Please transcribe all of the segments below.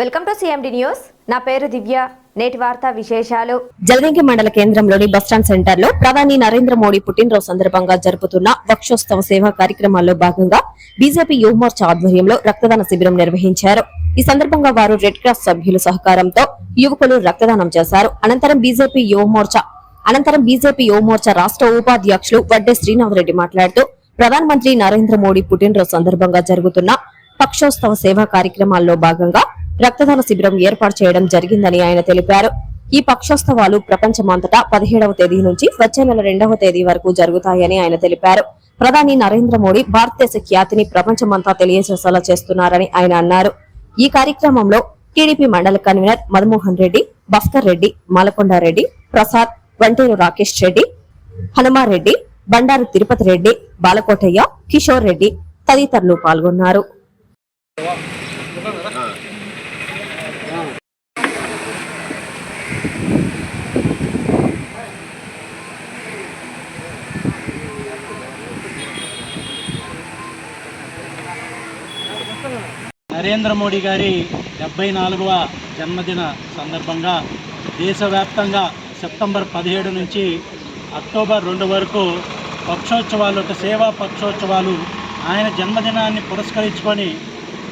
Welcome to CMD news నా పేరు దివ్య. నేటి వార్తా విశేషాలు. జలదంకి మండల కేంద్రంలోని బస్టాండ్ సెంటర్లో ప్రధాని నరేంద్ర మోడీ పుట్టినరోజు సందర్భంగా జరుపుతున్న వక్షోత్సవ సేవా కార్యక్రమాల్లో భాగంగా బీజేపీ యువమోర్చా ఆధ్వర్యంలో రక్తదాన శిబిరం నిర్వహించారు. ఈ సందర్భంగా వారు రెడ్ క్రాస్ సభ్యుల సహకారంతో యువకులు రక్తదానం చేశారు. అనంతరం బీజేపీ యువమోర్చా అనంతరం బీజేపీ యువమోర్చా రాష్ట్ర ఉపాధ్యక్షులు వడ్డే శ్రీనాథరెడ్డి మాట్లాడుతూ ప్రధానమంత్రి నరేంద్ర మోడీ పుట్టినరోజు సందర్భంగా జరుగుతున్న పక్షోత్సవ సేవా కార్యక్రమాల్లో భాగంగా రక్తదాన శిబిరం ఏర్పాటు చేయడం జరిగిందని ఆయన తెలిపారు. ఈ పక్షోత్సవాలు ప్రపంచమంతటా పదిహేడవ తేదీ నుంచి వచ్చే నెల రెండవ తేదీ వరకు జరుగుతాయని ఆయన తెలిపారు. ప్రధాని నరేంద్ర మోడీ భారతదేశ ఖ్యాతిని ప్రపంచమంతా తెలియజేసేలా చేస్తున్నారని ఆయన అన్నారు. ఈ కార్యక్రమంలో టీడీపీ మండల కన్వీనర్ మదమోహన్ రెడ్డి భాస్కర్ రెడ్డి మాలకొండారెడ్డి ప్రసాద్ వంటేరు రాకేష్ రెడ్డి హనుమారెడ్డి బండారు తిరుపతి రెడ్డి బాలకోటయ్య కిషోర్ రెడ్డి తదితరులు పాల్గొన్నారు. నరేంద్ర మోడీ గారి డెబ్బై నాలుగవ జన్మదిన సందర్భంగా దేశవ్యాప్తంగా సెప్టెంబర్ పదిహేడు నుంచి అక్టోబర్ రెండు వరకు పక్షోత్సవాలు ఒక సేవా పక్షోత్సవాలు ఆయన జన్మదినాన్ని పురస్కరించుకొని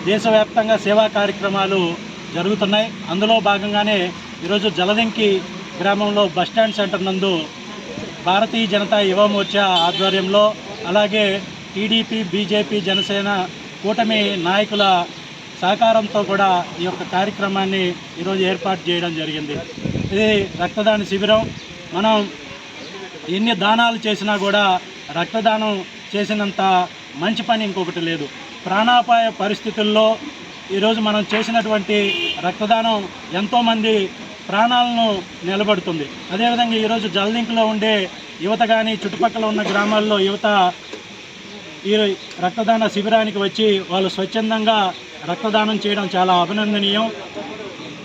దేశవ్యాప్తంగా సేవా కార్యక్రమాలు జరుగుతున్నాయి. అందులో భాగంగానే ఈరోజు జలదంకి గ్రామంలో బస్టాండ్ సెంటర్ నందు భారతీయ జనతా యువ మోర్చా ఆధ్వర్యంలో అలాగే టీడీపీ బీజేపీ జనసేన కూటమి నాయకుల సహకారంతో కూడా ఈ యొక్క కార్యక్రమాన్ని ఈరోజు ఏర్పాటు చేయడం జరిగింది. ఇది రక్తదాన శిబిరం. మనం ఎన్ని దానాలు చేసినా కూడా రక్తదానం చేసినంత మంచి పని ఇంకొకటి లేదు. ప్రాణాపాయ పరిస్థితుల్లో ఈరోజు మనం చేసినటువంటి రక్తదానం ఎంతోమంది ప్రాణాలను నిలబడుతుంది. అదేవిధంగా ఈరోజు జల్దింకులో ఉండే యువత కానీ చుట్టుపక్కల ఉన్న గ్రామాల్లో యువత ఈ రక్తదాన శిబిరానికి వచ్చి వాళ్ళు స్వచ్ఛందంగా రక్తదానం చేయడం చాలా అభినందనీయం.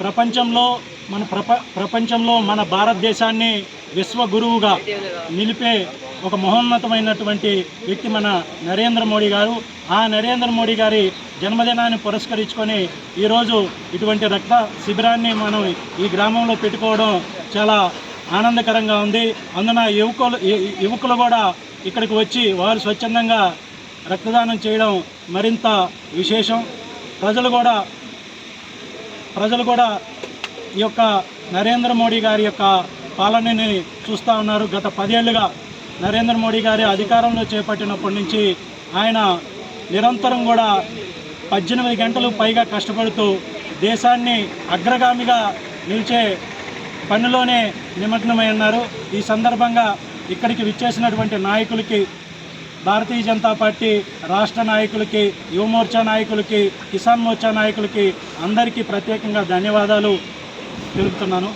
ప్రపంచంలో మన ప్రప ప్రపంచంలో మన భారతదేశాన్ని విశ్వగురువుగా నిలిపే ఒక మహోన్నతమైనటువంటి వ్యక్తి మన నరేంద్ర మోడీ గారు. ఆ నరేంద్ర మోడీ గారి జన్మదినాన్ని పురస్కరించుకొని ఈరోజు ఇటువంటి రక్త శిబిరాన్ని మనం ఈ గ్రామంలో పెట్టుకోవడం చాలా ఆనందకరంగా ఉంది. అందున యువకులు యువకులు కూడా ఇక్కడికి వచ్చి వారు స్వచ్ఛందంగా రక్తదానం చేయడం మరింత విశేషం. ప్రజలు కూడా ప్రజలు కూడా ఈ యొక్క నరేంద్ర మోడీ గారి యొక్క పాలనని చూస్తూ ఉన్నారు. గత పదేళ్ళుగా నరేంద్ర మోడీ గారి అధికారంలో చేపట్టినప్పటి నుంచి ఆయన నిరంతరం కూడా పద్దెనిమిది గంటలు పైగా కష్టపడుతూ దేశాన్ని అగ్రగామిగా నిలిచే పనిలోనే నిమగ్నమై ఉన్నారు. ఈ సందర్భంగా ఇక్కడికి విచ్చేసినటువంటి నాయకులకి భారతీయ జనతా పార్టీ రాష్ట్ర నాయకులకి యువమోర్చా నాయకులకి కిసాన్ మోర్చా నాయకులకి అందరికీ ప్రత్యేకంగా ధన్యవాదాలు తెలుపుతున్నాను.